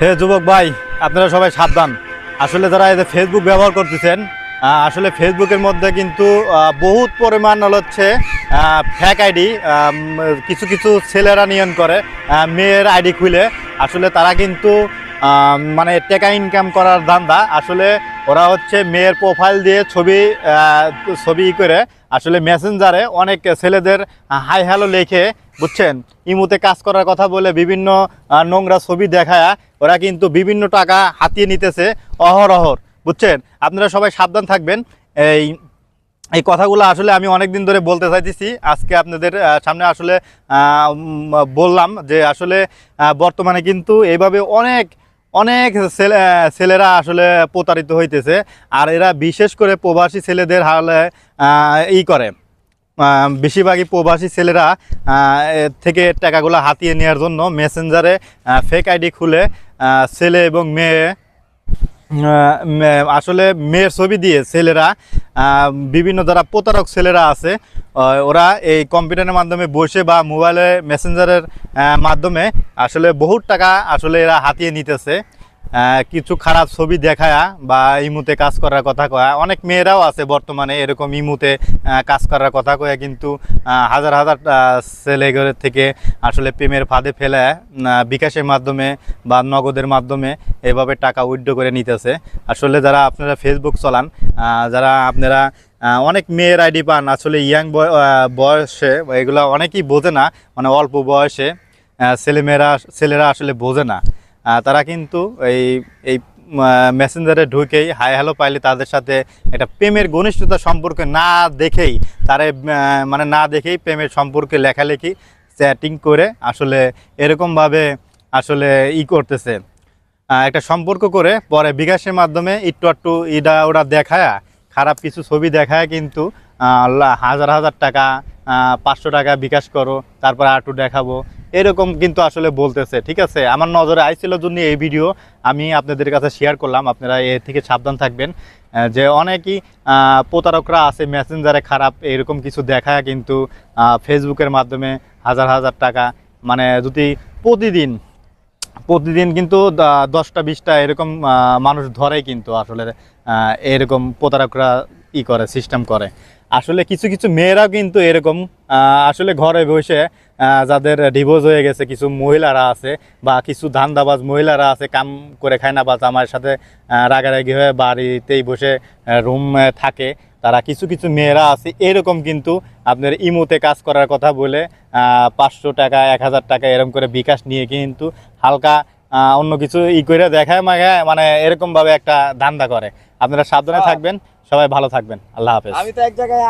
হে যুবক ভাই, আপনারা সবাই সাবধান। আসলে যারা যে ফেসবুক ব্যবহার করতেছেন আসলে ফেসবুকের মধ্যে কিন্তু বহুত পরিমাণ হচ্ছে ফ্যাক আইডি কিছু কিছু ছেলেরা নিয়ন করে মেয়ের আইডি খুলে। আসলে তারা কিন্তু মানে টেকা ইনকাম করার ধান্দা। আসলে ওরা হচ্ছে মেয়ের প্রোফাইল দিয়ে ছবি ছবি করে আসলে মেসেঞ্জারে অনেক ছেলেদের হাই হ্যালো লেখে, বুঝছেন? ইমুতে কাজ করার কথা বলে বিভিন্ন নোংরা ছবি দেখায়, ওরা কিন্তু বিভিন্ন টাকা হাতিয়ে নিতেছে অহরহর, বুঝছেন? আপনারা সবাই সাবধান থাকবেন। এই এই কথাগুলো আসলে আমি অনেক দিন ধরে বলতে চাইতেছি। আজকে আপনাদের সামনে আসলে বললাম যে আসলে বর্তমানে কিন্তু এইভাবে অনেক অনেক ছেলে, ছেলেরা আসলে প্রতারিত হইতেছে। আর এরা বিশেষ করে প্রবাসী ছেলেদের হালে ই করে। বেশিরভাগই প্রবাসী ছেলেরা থেকে টাকাগুলো হাতিয়ে নেওয়ার জন্য মেসেঞ্জারে ফেক আইডি খুলে ছেলে এবং মেয়ে আসলে মেয়ের ছবি দিয়ে ছেলেরা বিভিন্ন যারা প্রতারক ছেলেরা আছে ওরা এই কম্পিউটারের মাধ্যমে বসে বা মোবাইলে মেসেঞ্জারের মাধ্যমে আসলে বহুত টাকা আসলে এরা হাতিয়ে নিতেছে। কিছু খারাপ ছবি দেখায়া বা ইমুতে কাজ করার কথা কয়া, অনেক মেয়েরাও আছে বর্তমানে এরকম ইমুতে কাজ করার কথা কয়া, কিন্তু হাজার হাজার ছেলেঘরের থেকে আসলে প্রেমের ফাঁদে ফেলে বিকাশের মাধ্যমে বা নগদের মাধ্যমে এভাবে টাকা উইথড্র করে নিতেছে। আসলে যারা আপনারা ফেসবুক চলান যারা আপনারা অনেক মেয়ের আইডি পান, আসলে ইয়াং বয়সে, এগুলো অনেকেই বোঝে না মানে অল্প বয়সে ছেলেমেয়েরা, ছেলেরা আসলে বোঝে না। তারা কিন্তু এই এই মেসেঞ্জারে ঢুকেই হাই হ্যালো পাইলে তাদের সাথে একটা প্রেমের ঘনিষ্ঠতা সম্পর্কে না দেখেই, তারা মানে না দেখেই প্রেমের সম্পর্কে লেখালেখি চ্যাটিং করে আসলে এরকমভাবে আসলে ই করতেছে। একটা সম্পর্ক করে পরে বিকাশের মাধ্যমে একটু একটু ইডা ওরা দেখায়, খারাপ কিছু ছবি দেখায় কিন্তু হাজার হাজার টাকা পাঁচশো টাকা বিকাশ করো, তারপর আটু দেখাবো এরকম কিন্তু আসলে বলতেছে, ঠিক আছে? আমার নজরে আইছিল জন্য এই ভিডিও আমি আপনাদের কাছে শেয়ার করলাম, আপনারা এ থেকে সাবধান থাকবেন। যে অনেকই প্রতারকরা আছে মেসেঞ্জারে খারাপ, এরকম কিছু দেখায় কিন্তু ফেসবুকের মাধ্যমে হাজার হাজার টাকা মানে যদি প্রতিদিন প্রতিদিন কিন্তু দশটা, বিশটা এরকম মানুষ ধরে কিন্তু আসলে এরকম প্রতারকরা ই করে সিস্টেম করে। আসলে কিছু কিছু মেয়েরাও কিন্তু এরকম আসলে ঘরে বসে যাদের ডিভোর্স হয়ে গেছে কিছু মহিলারা আছে বা কিছু ধান্দাবাজ মহিলারা আছে কাম করে খায় না বা আমার সাথে রাগারাগি হয়ে বাড়িতেই বসে রুম থাকে তারা কিছু কিছু মেয়েরা আছে এরকম কিন্তু আপনার ইমোতে কাজ করার কথা বলে পাঁচশো টাকা এক হাজার টাকা এরকম করে বিকাশ নিয়ে কিন্তু হালকা অন্য কিছু ই করে দেখায় মানে এরকমভাবে একটা ধান্দা করে। আপনারা সাবধানে থাকবেন। সবাই ভালো থাকবেন। আল্লাহ হাফেজ। আমি তো এক জায়গায়